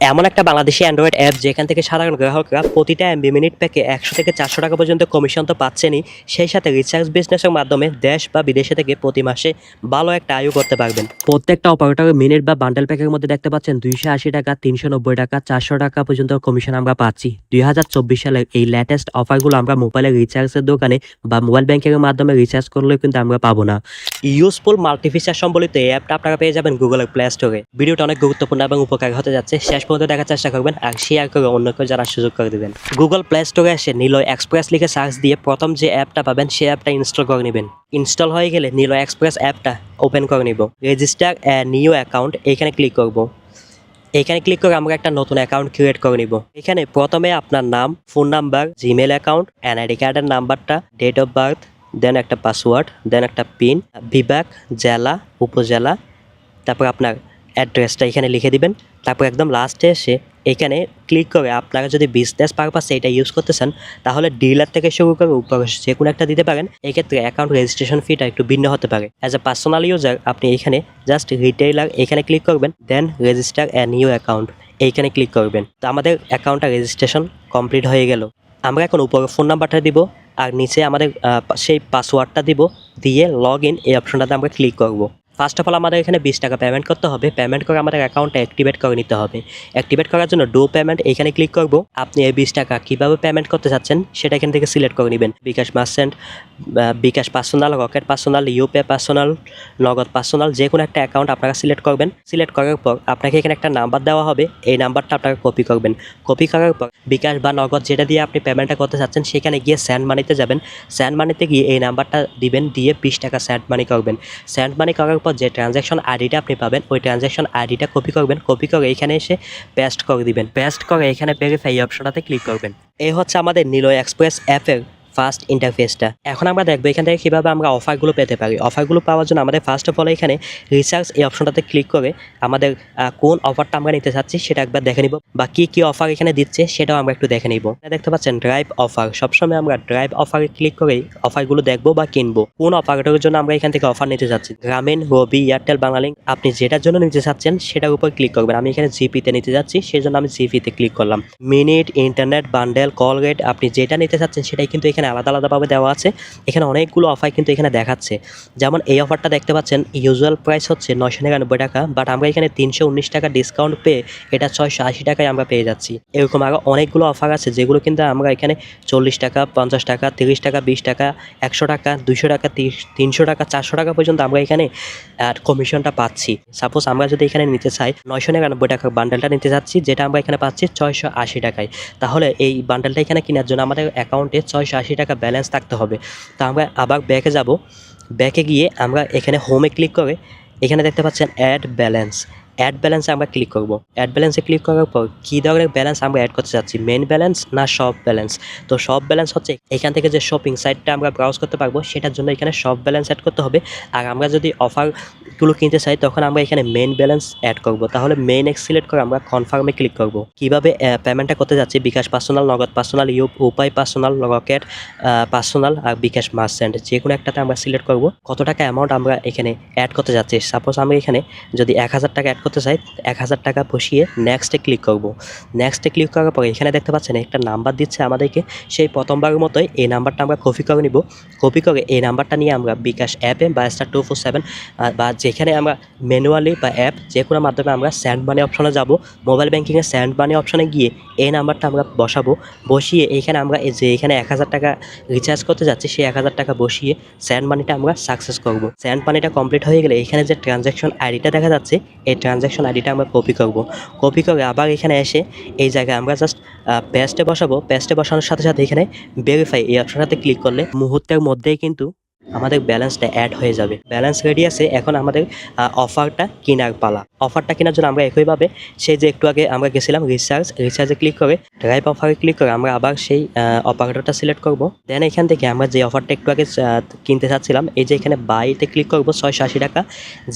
এমন একটা Bangladeshi Android app যেখান থেকে সাধারণ গ্রাহকরা প্রতিটা এমবি মিনিট প্যাকে একশো থেকে চারশো টাকা পর্যন্ত কমিশন তো পাচ্ছেনই, সেই সাথে রিচার্জ বিজনেসের মাধ্যমে দেশ বা বিদেশে থেকে প্রতি মাসে ভালো একটা আয়ু করতে পারবেন। প্রত্যেকটা অপারেটরের মিনিট বা বান্ডেল প্যাকের মধ্যে দেখতে পাচ্ছেন দুইশো আশি টাকা, তিনশো নব্বই টাকা, চারশো টাকা পর্যন্ত কমিশন আমরা পাচ্ছি। দুই হাজার চব্বিশ সালের এই লেটেস্ট অফারগুলো আমরা মোবাইলের রিচার্জের দোকানে বা মোবাইল ব্যাংকিংয়ের মাধ্যমে রিচার্জ করলেও কিন্তু আমরা পাবো না। ইউজফুল মাল্টিফিচার সম্বলিত এই অ্যাপটা আপনারা পেয়ে যাবেন গুগলের প্লে স্টোরে ভিডিওটা অনেক গুরুত্বপূর্ণ এবং উপকার হতে যাচ্ছে। শেষ পর্যন্ত দেখার চেষ্টা করবেন আর শেয়ার করে অন্য কেউ জানার সুযোগ করে দেবেন। গুগল প্লে স্টোরে এসে নিলয় এক্সপ্রেস লিখে সার্চ দিয়ে প্রথম যে অ্যাপটা পাবেন সেই অ্যাপটা ইনস্টল করে নেবেন। ইনস্টল হয়ে গেলে নিলয় এক্সপ্রেস অ্যাপটা ওপেন করে নিব। রেজিস্টার নিউ অ্যাকাউন্ট এখানে ক্লিক করব। এখানে ক্লিক করে আমরা একটা নতুন অ্যাকাউন্ট ক্রিয়েট করে নিব। এখানে প্রথমে আপনার নাম phone number Gmail account NID কার্ডের নাম্বারটা ডেট অফ বার্থ দেন একটা পাসওয়ার্ড দেন একটা পিন বিভাগ, জেলা, উপজেলা, তারপর আপনার অ্যাড্রেসটা এখানে লিখে দিবেন। তারপর একদম লাস্টে এসে এখানে ক্লিক করে আপনারা যদি বিজনেস পারপাসে এটা ইউজ করতে চান, তাহলে ডিলার থেকে শুরু করে উপর যে কোনো একটা দিতে পারেন। এক্ষেত্রে অ্যাকাউন্ট রেজিস্ট্রেশন ফিটা একটু ভিন্ন হতে পারে। অ্যাজ এ পার্সোনাল ইউজার আপনি এখানে জাস্ট রিটেইলার এখানে ক্লিক করবেন then register a new account এইখানে ক্লিক করবেন। তো আমাদের অ্যাকাউন্টটা রেজিস্ট্রেশন কমপ্লিট হয়ে গেল। আমরা এখন উপরে ফোন নাম্বারটা দিব, আর নিচে আমাদের সেই পাসওয়ার্ডটা দিব, দিয়ে লগ ইন এই অপশনটাতে আমরা ক্লিক করব। ফার্স্ট অফ অল আমাদের এখানে বিশ টাকা পেমেন্ট করতে হবে। পেমেন্ট করে আমাদের অ্যাকাউন্টটা অ্যাক্টিভেট করে নিতে হবে। অ্যাক্টিভেট করার জন্য ডো পেমেন্ট এখানে ক্লিক করব। আপনি এই বিশ টাকা কীভাবে পেমেন্ট করতে চাচ্ছেন, সেটা এখান থেকে সিলেক্ট করে নেবেন। BKash merchant bKash personal Rocket personal Upay personal Nagad personal যে কোনো একটা অ্যাকাউন্ট আপনারা সিলেক্ট করবেন। সিলেক্ট করার পর আপনাকে এখানে একটা নাম্বার দেওয়া হবে। এই নাম্বারটা আপনারা কপি করবেন। কপি করার পর বিকাশ বা নগদ যেটা দিয়ে আপনি পেমেন্টটা করতে চাচ্ছেন, সেখানে গিয়ে স্যান্ড মানিতে যাবেন। স্যান্ড মানিতে গিয়ে এই নাম্বারটা দিবেন, দিয়ে বিশ টাকা স্যান্ড মানি করবেন। স্যান্ড মানি করার পর যে ট্রানজ্যাকশন আইডিটা আপনি পাবেন, ওই ট্রানজ্যাকশন আইডিটা কপি করবেন কপি করে এখানে এসে পেস্ট করে দিবেন। পেস্ট করে এখানে ভেরিফাই অপশনটাতে ক্লিক করবেন। এই হচ্ছে আমাদের নিলয় এক্সপ্রেস অ্যাপের ফার্স্ট ইন্টারফেসটা এখন আমরা দেখব এখান থেকে কীভাবে আমরা অফারগুলো পেতে পারি। অফারগুলো পাওয়ার জন্য আমাদের ফার্স্ট অফ অল এখানে রিসার্চ এই অপশনটাতে ক্লিক করে আমাদের কোন অফারটা আমরা নিতে চাচ্ছি সেটা একবার দেখে নিব বা কী কী অফার এখানে দিচ্ছে সেটাও আমরা একটু দেখে নিব। দেখতে পাচ্ছেন ড্রাইভ অফার সবসময় আমরা ড্রাইভ অফারে ক্লিক করেই অফারগুলো দেখব বা কিনবো। কোন অফারটার জন্য আমরা এখান থেকে অফার নিতে চাচ্ছি? গ্রামীণ রবি এয়ারটেল বাংলালিঙ্ক আপনি যেটার জন্য নিতে চাচ্ছেন সেটার উপর ক্লিক করবেন। আমি এখানে জিপিতে নিতে যাচ্ছি সেই জন্য আমি জিপিতে ক্লিক করলাম। Minute internet bundle call rate আপনি যেটা নিতে চাচ্ছেন সেটাই কিন্তু এখানে আলাদা আলাদাভাবে দেওয়া আছে। এখানে অনেকগুলো অফার কিন্তু এখানে দেখাচ্ছে। যেমন এই অফারটা দেখতে পাচ্ছেন ইউজুয়াল প্রাইস হচ্ছে নয়শো নিরানব্বই টাকা বাট আমরা এখানে তিনশো উনিশ টাকা ডিসকাউন্ট পেয়ে এটা ছয়শো আশি টাকায় আমরা পেয়ে যাচ্ছি। এরকম আরও অনেকগুলো অফার আছে, যেগুলো কিন্তু আমরা এখানে চল্লিশ টাকা, পঞ্চাশ টাকা, তিরিশ টাকা, বিশ টাকা, একশো টাকা দুশো টাকা তিনশো টাকা, চারশো টাকা পর্যন্ত আমরা এখানে কমিশনটা পাচ্ছি। সাপোজ আমরা যদি এখানে নিতে চাই, নয়শো নিরানব্বই টাকার বান্ডেলটা নিতে চাচ্ছি যেটা আমরা এখানে পাচ্ছি ছয়শো আশি টাকায়। তাহলে এই বান্ডেলটা এখানে কেনার জন্য আমাদের অ্যাকাউন্টে ছয়শো আশি টাকা ব্যালেন্স থাকতে হবে। তো আমরা আবার ব্যাকে যাব। ব্যাকে গিয়ে আমরা এখানে হোমে ক্লিক করে এখানে দেখতে পাচ্ছেন অ্যাড ব্যালেন্স অ্যাড ব্যালেন্সে আমরা ক্লিক করব। অ্যাড ব্যালেন্সে ক্লিক করার পর কী ধরনের ব্যালেন্স আমরা অ্যাড করতে চাচ্ছি? মেন ব্যালেন্স না সব ব্যালেন্স তো সব ব্যালেন্স হচ্ছে এখান থেকে যে শপিং সাইটটা আমরা ব্রাউজ করতে পারব, সেটার জন্য এখানে সব ব্যালেন্স অ্যাড করতে হবে। আর আমরা যদি অফারগুলো কিনতে চাই, তখন আমরা এখানে মেন ব্যালেন্স অ্যাড করব। তাহলে মেন এক্স সিলেক্ট করে আমরা কনফার্মে ক্লিক করব। কীভাবে পেমেন্টটা করতে যাচ্ছি? BKash personal Nagad personal Upay personal Rocket personal আর বিকাশ মার্চেন্ট যে কোনো একটাতে আমরা সিলেক্ট করব। কত টাকা অ্যামাউন্ট আমরা এখানে অ্যাড করতে যাচ্ছি? সাপোজ আমরা এখানে যদি এক হাজার টাকা অ্যাড করতে চাই, এক হাজার টাকা বসিয়ে নেক্সটে ক্লিক করব। নেক্সটে ক্লিক করার পরে এখানে দেখতে পাচ্ছেন একটা নাম্বার দিচ্ছে আমাদেরকে। সেই প্রথমবারের মতোই এই নাম্বারটা আমরা কপি করে নিব। কপি করে এই নাম্বারটা নিয়ে আমরা বিকাশ অ্যাপে বা স্টার টু ফোর সেভেন বা যেখানে আমরা ম্যানুয়ালি বা অ্যাপ যে কোনো মাধ্যমে আমরা স্যান্ড মানি অপশনে যাব মোবাইল ব্যাঙ্কিংয়ে স্যান্ড মানি অপশনে গিয়ে এই নাম্বারটা আমরা বসাবো। বসিয়ে এইখানে আমরা যে এখানে এক হাজার টাকা রিচার্জ করতে যাচ্ছি, সেই এক হাজার টাকা বসিয়ে স্যান্ড মানিটা আমরা সাকসেস করব। স্যান্ড মানিটা কমপ্লিট হয়ে গেলে এখানে যে ট্রানজ্যাকশন আইডিটা দেখা যাচ্ছে, এই ট্রানজ্যাকশন আইডিটা আমরা কপি করব। কপি করে আবার এখানে এসে এই জায়গায় আমরা জাস্ট পেস্টে বসাবো। পেস্টে বসানোর সাথে সাথে এখানে ভেরিফাই এই অপশনটাতে ক্লিক করলে মুহূর্তের মধ্যেই কিন্তু আমাদের ব্যালেন্সটা অ্যাড হয়ে যাবে। ব্যালেন্স রেডি আছে এখন আমাদের অফারটা কেনার পালা। অফারটা কেনার জন্য আমরা একইভাবে সেই যে একটু আগে আমরা গেছিলাম রিচার্জ রিচার্জে ক্লিক করে ড্রাইভ অফারে ক্লিক করে আমরা আবার সেই অপারেটরটা সিলেক্ট করব। দেন এখান থেকে আমরা যে অফারটা একটু আগে কিনতে চাচ্ছিলাম, এই যে এখানে বাইতে ক্লিক করব ছয়শো আশি টাকা।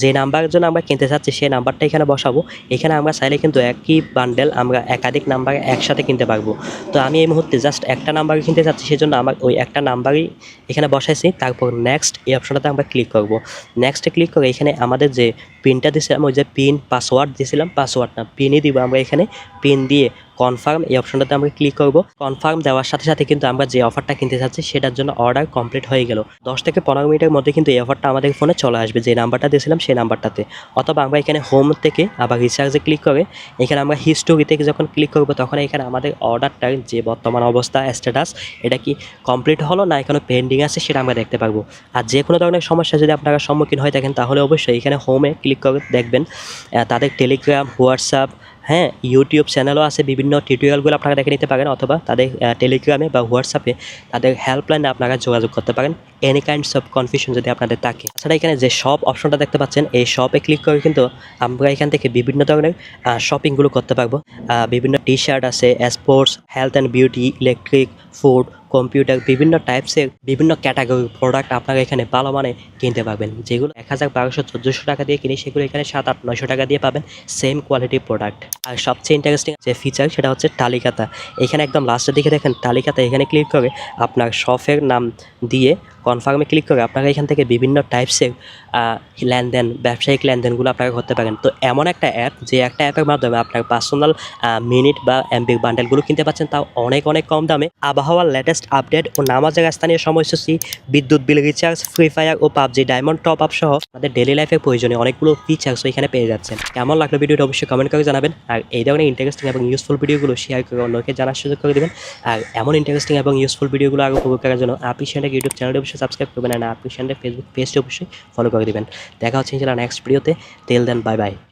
যে নাম্বারের জন্য আমরা কিনতে চাচ্ছি সেই নাম্বারটা এখানে বসাবো। এখানে আমরা চাইলে কিন্তু একই বান্ডেল আমরা একাধিক নাম্বার একসাথে কিনতে পারব। তো আমি এই মুহূর্তে জাস্ট একটা নাম্বার কিনতে চাচ্ছি সেই জন্য আমার ওই একটা নাম্বারই এখানে বসাইছি। তারপর নেক্সট এই অপশনটাতে আমরা ক্লিক করব। নেক্সটে ক্লিক করে এখানে আমাদের যে পিনটা দিয়েছিলাম ওই যে পিন পাসওয়ার্ড দিয়েছিলাম পাসওয়ার্ড না পিনই দিব আমরা এখানে পিন দিয়ে কনফার্ম এই অপশনটাতে আমরা ক্লিক করব। কনফার্ম দেওয়ার সাথে সাথে কিন্তু আমরা যে অফারটা কিনতে চাচ্ছি, সেটার জন্য অর্ডার কমপ্লিট হয়ে গেল। দশ থেকে পনেরো মিনিটের মধ্যে কিন্তু এই অফারটা আমাদের ফোনে চলে আসবে, যে নাম্বারটা দিয়েছিলাম সেই নাম্বারটাতে অথবা আমরা এখানে হোম থেকে আবার রিচার্জে ক্লিক করে, এখানে আমরা হিস্টোরিতে যখন ক্লিক করব, তখন এখানে আমাদের অর্ডারটার যে বর্তমান অবস্থা স্ট্যাটাস এটা কি কমপ্লিট হলো না এখানে পেন্ডিং আছে, সেটা আমরা দেখতে পারব। আর যে কোনো ধরনের সমস্যা যদি আপনারা সম্মুখীন হয়ে থাকেন, তাহলে অবশ্যই এখানে হোমে ক্লিক করে, দেখবেন। তাদের টেলিগ্রাম হোয়াটসঅ্যাপ হ্যাঁ ইউটিউব চ্যানেলও আছে, বিভিন্ন টিউটোরিয়ালগুলো আপনারা দেখে নিতে পারেন, অথবা তাদের টেলিগ্রামে বা হোয়াটসঅ্যাপে তাদের হেল্পলাইনে আপনারা যোগাযোগ করতে পারেন এনি কাইন্ডস অফ কনফিউশন যদি আপনাদের থাকে। তাছাড়া এখানে যে শপ অপশনটা দেখতে পাচ্ছেন, এই শপে ক্লিক করে কিন্তু আমরা এখান থেকে বিভিন্ন ধরনের শপিংগুলো করতে পারব। বিভিন্ন টি শার্ট আছে sports health and beauty electric food computer বিভিন্ন টাইপসের বিভিন্ন ক্যাটাগরির প্রোডাক্ট আপনারা এখানে ভালো মানে কিনতে পারবেন। যেগুলো এক হাজার বারোশো, চোদ্দোশো টাকা দিয়ে কিনে, সেগুলো এখানে সাত আট, নয়শো টাকা দিয়ে পাবেন সেম কোয়ালিটির প্রোডাক্ট আর সবচেয়ে ইন্টারেস্টিং যে ফিচার সেটা হচ্ছে তালিকাতা এখানে একদম লাস্টের দিকে দেখেন, তালিকাতা এখানে ক্লিক করে আপনার শফের নাম দিয়ে কনফার্মে ক্লিক করে আপনারা এখান থেকে বিভিন্ন টাইপসের লেনদেন, ব্যবসায়িক লেনদেনগুলো আপনারা করতে পারেন। তো এমন একটা অ্যাপ যে একটা অ্যাপের মাধ্যমে আপনার পার্সোনাল মিনিট বা এমবির বান্ডেলগুলো কিনতে পাচ্ছেন, তাও অনেক অনেক কম দামে। আবহাওয়ার লেটেস্ট আপডেট ও নামাজের স্থানীয় সময়সূচি, বিদ্যুৎ বিল রিচার্জ ফ্রি ফায়ার ও পাবজি ডায়মন্ড টপ আপ সহ আমাদের ডেলি লাইফের প্রয়োজনীয় অনেকগুলো ফিচার্স এখানে পেয়ে যাচ্ছেন। কেমন লাগল ভিডিওটা অবশ্যই কমেন্ট করে জানাবেন। আর এই ধরনের ইন্টারেস্টিং এবং ইউজফুল ভিডিওগুলো শেয়ার করে অন্যকে জানার সুযোগ করে দেবেন। আর এমন ইন্টারেস্টিং এবং ইউজফুল ভিডিওগুলো আরও উপভোগ করার জন্য আপনি সেন্টার ইউটিউব চ্যানেলটি অবশ্যই সাবস্ক্রাইব করবেন আর আপনি ফেসবুক পেজটি অবশ্যই ফলো করে দেবেন। দেখা হচ্ছে ইনশাল্লাহ নেক্সট ভিডিওতে তেল দেন বাই বাই